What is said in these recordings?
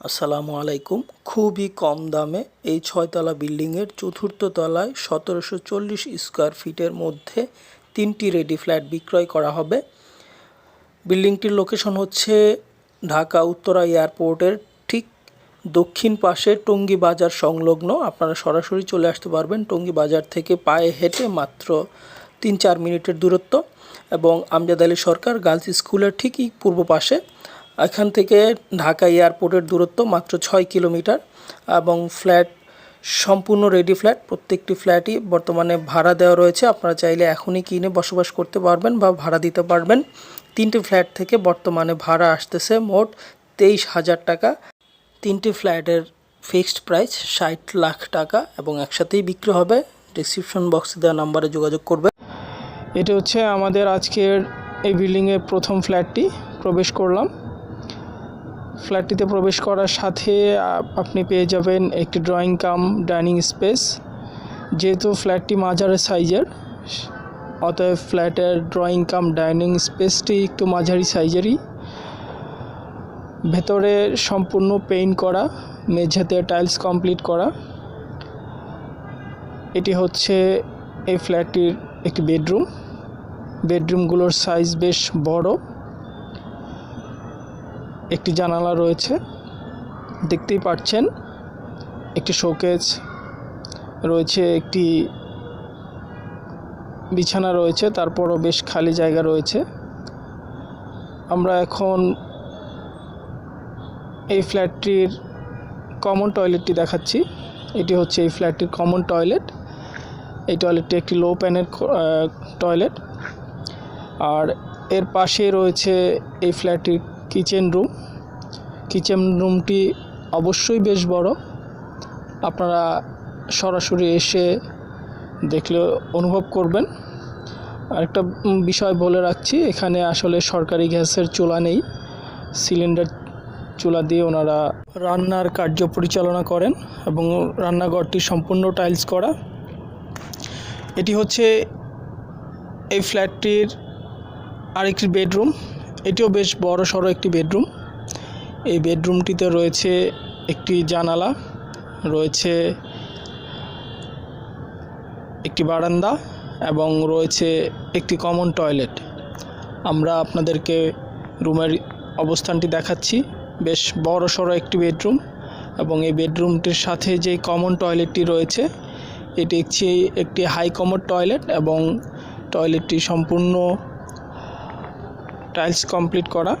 আসসালামু আলাইকুম। খুবই কম দামে এই ছয়তলা বিল্ডিংয়ের চতুর্থ তলায় সতেরোশো চল্লিশ স্কোয়ার ফিটের মধ্যে তিনটি রেডি ফ্ল্যাট বিক্রয় করা হবে। বিল্ডিংটির লোকেশন হচ্ছে ঢাকা উত্তরা এয়ারপোর্টের ঠিক দক্ষিণ পাশে টঙ্গী বাজার সংলগ্ন। আপনারা সরাসরি চলে আসতে পারবেন টঙ্গী বাজার থেকে পায়ে হেঁটে মাত্র তিন চার মিনিটের দূরত্ব। এবং আমজাদ আলী সরকার গার্লস স্কুলের ঠিকই পূর্ব পাশে। এখান থেকে ঢাকা এয়ারপোর্টের দূরত্ব মাত্র ছয় কিলোমিটার এবং ফ্ল্যাট, সম্পূর্ণ রেডি ফ্ল্যাট প্রত্যেকটি ফ্ল্যাটই বর্তমানে ভাড়া দেওয়া রয়েছে। আপনারা চাইলে এখনই কিনে বসবাস করতে পারবেন বা ভাড়া দিতে পারবেন। তিনটি ফ্ল্যাট থেকে বর্তমানে ভাড়া আসতেছে মোট তেইশ হাজার টাকা। তিনটি ফ্ল্যাটের ফিক্সড প্রাইস ষাট লাখ টাকা এবং একসাথেই বিক্রি হবে। ডিসক্রিপশন বক্সে দেওয়া নাম্বারে যোগাযোগ করবে। এটা হচ্ছে আমাদের আজকের এই বিল্ডিংয়ের প্রথম ফ্ল্যাটটি প্রবেশ করলাম। ফ্ল্যাটটিতে প্রবেশ করার সাথে আপনি পেয়ে যাবেন একটি ড্রয়িং কাম, ডাইনিং স্পেস। যেহেতু ফ্ল্যাটটি মাঝারি সাইজের, অতএব ফ্ল্যাটের ড্রয়িং কাম, ডাইনিং স্পেসটি একটু মাঝারি সাইজেরই। ভেতরে সম্পূর্ণ পেইন্ট করা, মেঝেতে টাইলস কমপ্লিট করা। এটি হচ্ছে এই ফ্ল্যাটটির একটি বেডরুম। বেডরুমগুলোর সাইজ বেশ বড়। একটি জানালা রয়েছে। দেখতেই পাচ্ছেন, একটি শোকেজ রয়েছে, একটি বিছানা রয়েছে, তারপরও বেশ খালি জায়গা রয়েছে। আমরা এখন এই ফ্ল্যাটটির কমন টয়লেটটি দেখাচ্ছি। এটি হচ্ছে এই ফ্ল্যাটটির কমন টয়লেট। এই টয়লেটটি একটি লো প্যানের টয়লেট। আর এর পাশে রয়েছে এই ফ্ল্যাটটির কিচেন রুম। কিচেন রুমটি অবশ্যই বেশ বড়। আপনারা সরাসরি এসে দেখলে অনুভব করবেন। আরেকটা বিষয় বলে রাখছি, এখানে আসলে সরকারি গ্যাসের চুলা নেই। সিলিন্ডার চুলা দিয়ে ওনারা রান্নার কার্য পরিচালনা করেন এবং রান্নাঘরটি সম্পূর্ণ টাইলস করা। এটি হচ্ছে এই ফ্ল্যাটটির আরেকটি বেডরুম। এটিও বেশ বড় সড়ো একটি বেডরুম। এই বেডরুমটিতে রয়েছে একটি জানালা, রয়েছে একটি বারান্দা এবং রয়েছে একটি কমন টয়লেট আমরা আপনাদেরকে রুমের অবস্থানটি দেখাচ্ছি। বেশ বড় সড়ো একটি বেডরুম এবং এই বেডরুমটির সাথে যে কমন টয়লেটটি রয়েছে, এটি একটি একটি হাই কমোড টয়লেট এবং টয়লেটটি সম্পূর্ণ টাইলস কমপ্লিট করা।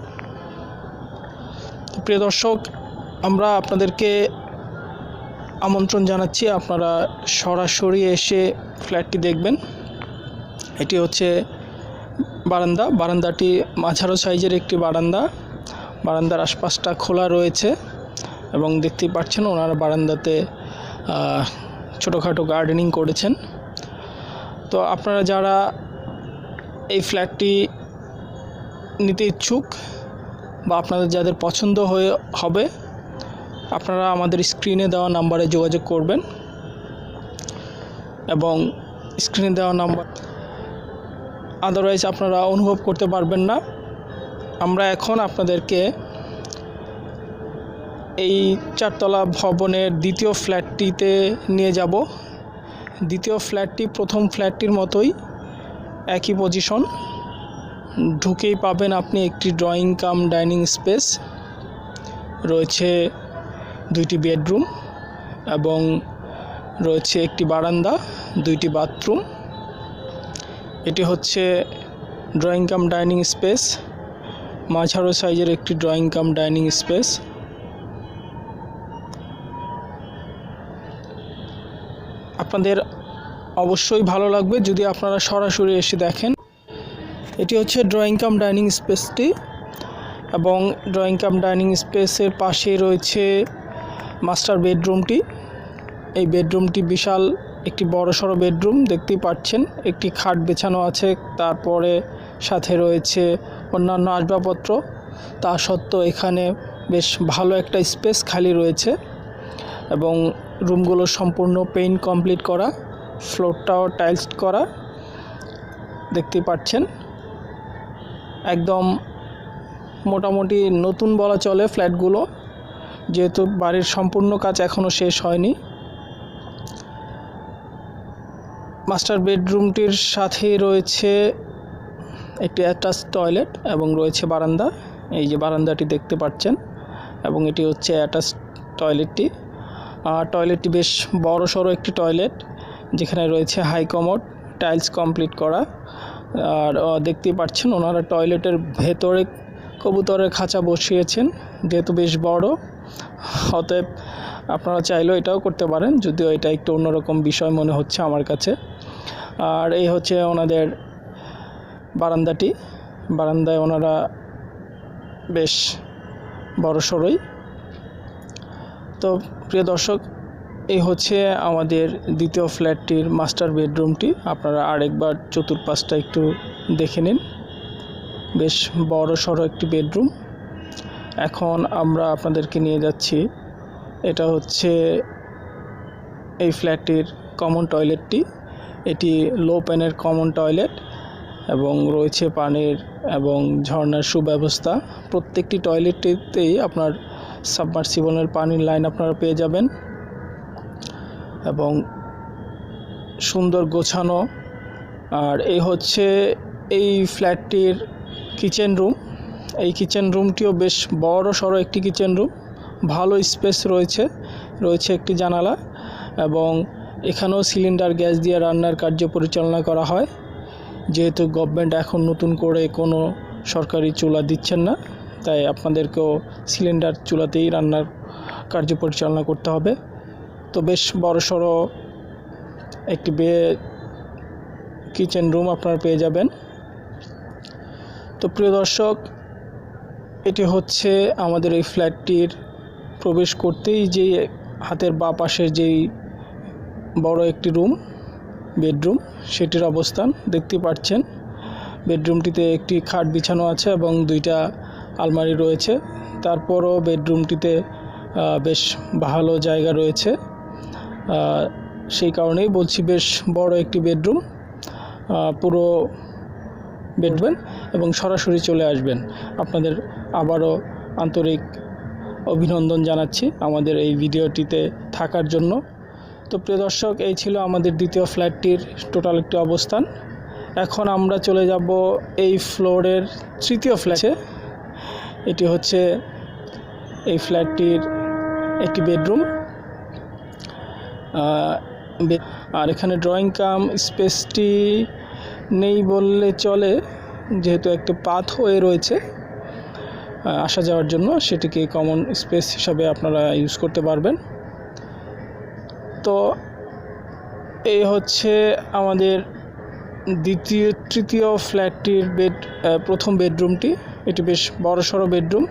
প্রিয় দর্শক, আমরা আপনাদেরকে আমন্ত্রণ জানাচ্ছি, আপনারা সরাসরি এসে ফ্ল্যাটটি দেখবেন। এটি হচ্ছে বারান্দা। বারান্দাটি মাঝারো সাইজের একটি বারান্দা। বারান্দার আশপাশটা খোলা রয়েছে এবং দেখতেই পাচ্ছেন ওনারা বারান্দাতে ছোটোখাটো গার্ডেনিং করেছেন। তো আপনারা যারা এই ফ্ল্যাটটি নিতে ইচ্ছুক বা আপনাদের যাদের পছন্দ হয়ে হবে, আপনারা আমাদের স্ক্রিনে দেওয়া নাম্বারে যোগাযোগ করবেন এবং স্ক্রিনে দেওয়া নাম্বার আদারওয়াইজ আপনারা অনুভব করতে পারবেন না। আমরা এখন আপনাদেরকে এই চারতলা ভবনের দ্বিতীয় ফ্ল্যাটটিতে নিয়ে যাব। দ্বিতীয় ফ্ল্যাটটি প্রথম ফ্ল্যাটটির মতোই একই পজিশন ঢুকেই পাবেন আপনি একটি ড্রয়িং কাম ডাইনিং স্পেস। রয়েছে দুইটি বেডরুম এবং রয়েছে একটি বারান্দা, দুইটি বাথরুম। এটি হচ্ছে ড্রয়িং কাম ডাইনিং স্পেস। মাঝারো সাইজের একটি ড্রয়িং কাম ডাইনিং স্পেস। আপনাদের অবশ্যই ভালো লাগবে যদি আপনারা সরাসরি এসে দেখেন। এটি হচ্ছে ড্রয়িং কাম ডাইনিং স্পেসটি এবং ড্রয়িং কাম ডাইনিং স্পেসের পাশে রয়েছে মাস্টার বেডরুমটি এই বেডরুমটি বিশাল, একটি বড় সড়ো বেডরুম দেখতেই পাচ্ছেন। একটি খাট বেছানো আছে, তারপরে সাথে রয়েছে অন্যান্য আসবাবপত্র। তা সত্ত্বেও এখানে বেশ ভালো একটা স্পেস খালি রয়েছে এবং রুমগুলো সম্পূর্ণ পেইন্ট কমপ্লিট করা ফ্লোরটাও টাইলস করা দেখতে পাচ্ছেন। একদম মোটামুটি নতুন বলা চলে ফ্ল্যাটগুলো, যেহেতু বাড়ির সম্পূর্ণ কাজ এখনও শেষ হয়নি। মাস্টার বেডরুমটির সাথে রয়েছে একটি অ্যাটাচ টয়লেট এবং রয়েছে বারান্দা। এই যে বারান্দাটি দেখতে পাচ্ছেন এবং এটি হচ্ছে অ্যাটাচ টয়লেটটি। টয়লেটটি বেশ বড় সড়ো একটি টয়লেট, যেখানে রয়েছে হাই কমোড, টাইলস কমপ্লিট করা। আর আহ, দেখতেই পাচ্ছেন ওনারা টয়লেটের ভেতরে কবুতরের খাঁচা বসিয়েছেন যেহেতু বেশ বড়। অতএব আপনারা চাইলেও এটাও করতে পারেন যদিও এটা একটু অন্যরকম বিষয় মনে হচ্ছে আমার কাছে। আর এই হচ্ছে ওনাদের বারান্দাটি। বারান্দায় ওনারা বেশ বড় সড়ই তো প্রিয় দর্শক এই হচ্ছে আমাদের দ্বিতীয় ফ্ল্যাটটির মাস্টার বেডরুমটি। আপনারা আরেকবার চতুর্পাশটা একটু দেখে নিন। বেশ বড় সড়ো একটি বেডরুম। এখন আমরা আপনাদেরকে নিয়ে যাচ্ছি। এটা হচ্ছে এই ফ্ল্যাটটির কমন টয়লেটটি। এটি লো প্যানের কমন টয়লেট এবং রয়েছে পানির এবং ঝর্ণার সুব্যবস্থা। প্রত্যেকটি টয়লেটটিতেই আপনার সাবমার্সিবলের পানির লাইন আপনারা পেয়ে যাবেন। এবং সুন্দর গোছানো। আর এই হচ্ছে এই ফ্ল্যাটটির কিচেন রুম। এই কিচেন রুমটিও বেশ বড় সড়ো একটি কিচেন রুম। ভালো স্পেস রয়েছে রয়েছে একটি জানালা এবং এখানেও সিলিন্ডার, গ্যাস দিয়ে রান্নার কার্য পরিচালনা করা হয়। যেহেতু গভর্নমেন্ট এখন নতুন করে কোনো সরকারি চুলা দিচ্ছেন না, তাই আপনাদেরকেও সিলিন্ডার চুলাতেই রান্নার কার্য পরিচালনা করতে হবে। তো বেশ বড় সড়ো একটি বে কিচেন রুম আপনারা পেয়ে যাবেন। তো প্রিয় দর্শক, এটি হচ্ছে আমাদের এই ফ্ল্যাটটির প্রবেশ করতেই যেই হাতের বা পাশের যেই বড় একটি রুম বেডরুম সেটির অবস্থান দেখতে পাচ্ছেন। বেডরুমটিতে একটি খাট বিছানো আছে এবং দুইটা আলমারি রয়েছে। তারপরও বেডরুমটিতে বেশ ভালো জায়গা রয়েছে। সেই কারণেই বলছি বেশ বড় একটি বেডরুম পুরো বেডবেন এবং সরাসরি চলে আসবেন। আপনাদের আবারও আন্তরিক অভিনন্দন জানাচ্ছি আমাদের এই ভিডিওটিতে থাকার জন্য। তো প্রিয় দর্শক, এই ছিল আমাদের দ্বিতীয় ফ্ল্যাটটির টোটাল একটি অবস্থান। এখন আমরা চলে যাব এই ফ্লোরের তৃতীয় ফ্ল্যাটে। এটি হচ্ছে এই ফ্ল্যাটটির একটি বেডরুম। আর এখানে ড্রয়িং কাম স্পেসটি নেই বললে চলে, যেহেতু একটা পাথ হয়ে রয়েছে আসা যাওয়ার জন্য সেটিকে কমন স্পেস হিসাবে আপনারা ইউজ করতে পারবেন। তো এই হচ্ছে আমাদের দ্বিতীয়, তৃতীয় ফ্ল্যাটটির বেড প্রথম বেডরুমটি এটি বেশ বড় সড়ো বেডরুম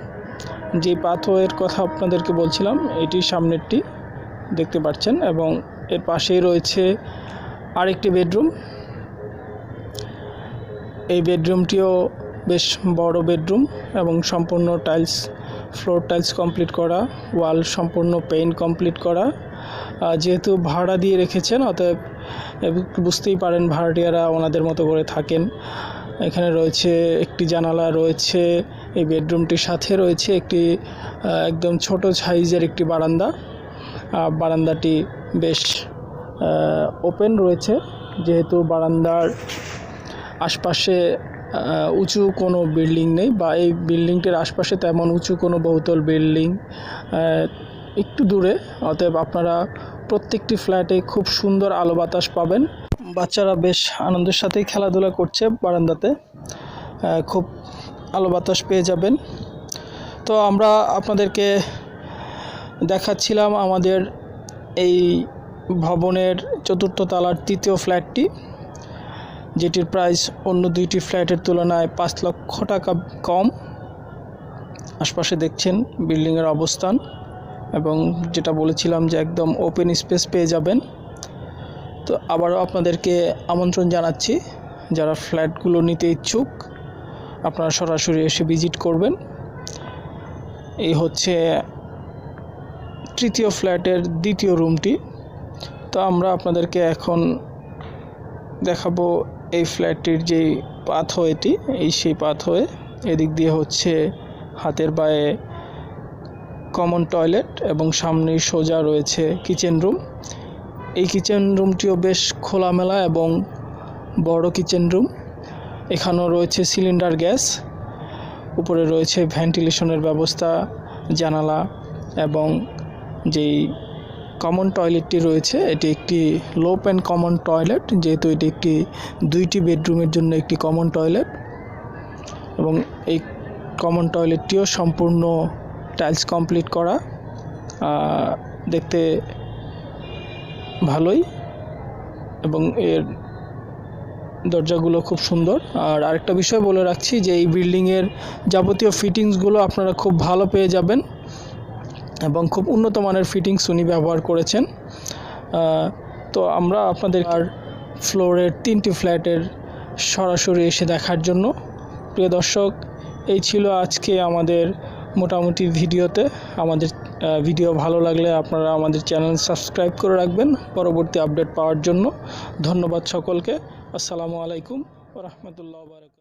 যে পাথওয়ের কথা আপনাদেরকে বলছিলাম, এটি সামনেরটি। দেখতে পাচ্ছেন এবং এর পাশেই রয়েছে আরেকটি বেডরুম। এই বেডরুমটিও বেশ বড় বেডরুম এবং সম্পূর্ণ টাইলস, ফ্লোর টাইলস কমপ্লিট করা, ওয়াল সম্পূর্ণ পেইন্ট কমপ্লিট করা। যেহেতু ভাড়া দিয়ে রেখেছেন, অতএব বুঝতেই পারেন ভাড়াটিয়ারা ওনাদের মতো করে থাকেন। এখানে রয়েছে একটি জানালা, রয়েছে এই বেডরুমটির সাথে রয়েছে একটি একদম ছোট সাইজের একটি বারান্দা। বারান্দাটি বেশ ওপেন রয়েছে। যেহেতু বারান্দার আশপাশে উঁচু কোনো বিল্ডিং নেই বা এই বিল্ডিংটির আশপাশে তেমন উঁচু কোনো বহুতল বিল্ডিং একটু দূরে। অতএব আপনারা প্রত্যেকটি ফ্ল্যাটে খুব সুন্দর আলো বাতাস পাবেন। বাচ্চারা বেশ আনন্দের সাথেই খেলাধুলা করছে বারান্দাতে। খুব আলো বাতাস পেয়ে যাবেন। তো আমরা আপনাদেরকে দেখাচ্ছিলাম আমাদের এই ভবনের চতুর্থ তলার তৃতীয় ফ্ল্যাটটি, যেটির প্রাইস অন্য দুইটি ফ্ল্যাটের তুলনায় পাঁচ লক্ষ টাকা কম। আশপাশে দেখছেন বিল্ডিংয়ের অবস্থান এবং যেটা বলেছিলাম যে একদম ওপেন স্পেস পেয়ে যাবেন। তো আবারও আপনাদেরকে আমন্ত্রণ জানাচ্ছি, যারা ফ্ল্যাটগুলো নিতে ইচ্ছুক, আপনারা সরাসরি এসে ভিজিট করবেন। এই হচ্ছে তৃতীয় ফ্ল্যাটের দ্বিতীয় রুমটি। তো আমরা আপনাদেরকে এখন দেখাবো এই ফ্ল্যাটটির যেই পাথওয়েটি, এই সেই পাথওয়ে। এদিক দিয়ে হচ্ছে হাতের বায়ে কমন টয়লেট এবং সামনেই সোজা রয়েছে কিচেন রুম এই কিচেন রুমটিও বেশ খোলামেলা এবং বড় কিচেন রুম এখানেও রয়েছে সিলিন্ডার গ্যাস উপরে রয়েছে ভেন্টিলেশনের ব্যবস্থা, জানালা এবং যেই কমন টয়লেটটি রয়েছে, এটি একটি লো প্যান কমন টয়লেট যেহেতু এটি একটি দুইটি বেডরুমের জন্য একটি কমন টয়লেট এবং এই কমন টয়লেটটিও সম্পূর্ণ টাইলস কমপ্লিট করা। দেখতে ভালোই এবং এর দরজাগুলো খুব সুন্দর। আর আরেকটা বিষয় বলে রাখছি যে এই বিল্ডিংয়ের যাবতীয় ফিটিংসগুলো আপনারা খুব ভালো পেয়ে যাবেন। এবং খুব উন্নত মানের ফিটিংস উনি ব্যবহার করেছেন। তো আমরা আপনাদের আর ফ্লোরের তিনটি ফ্ল্যাটের সরাসরি এসে দেখার জন্য। প্রিয় দর্শক, এই ছিল আজকে আমাদের মোটামুটি ভিডিওতে। আমাদের ভিডিও ভালো লাগলে আপনারা আমাদের চ্যানেল সাবস্ক্রাইব করে রাখবেন পরবর্তী আপডেট পাওয়ার জন্য। ধন্যবাদ সকলকে। আসসালামু আলাইকুম রহমতুল্লাহ বারকাত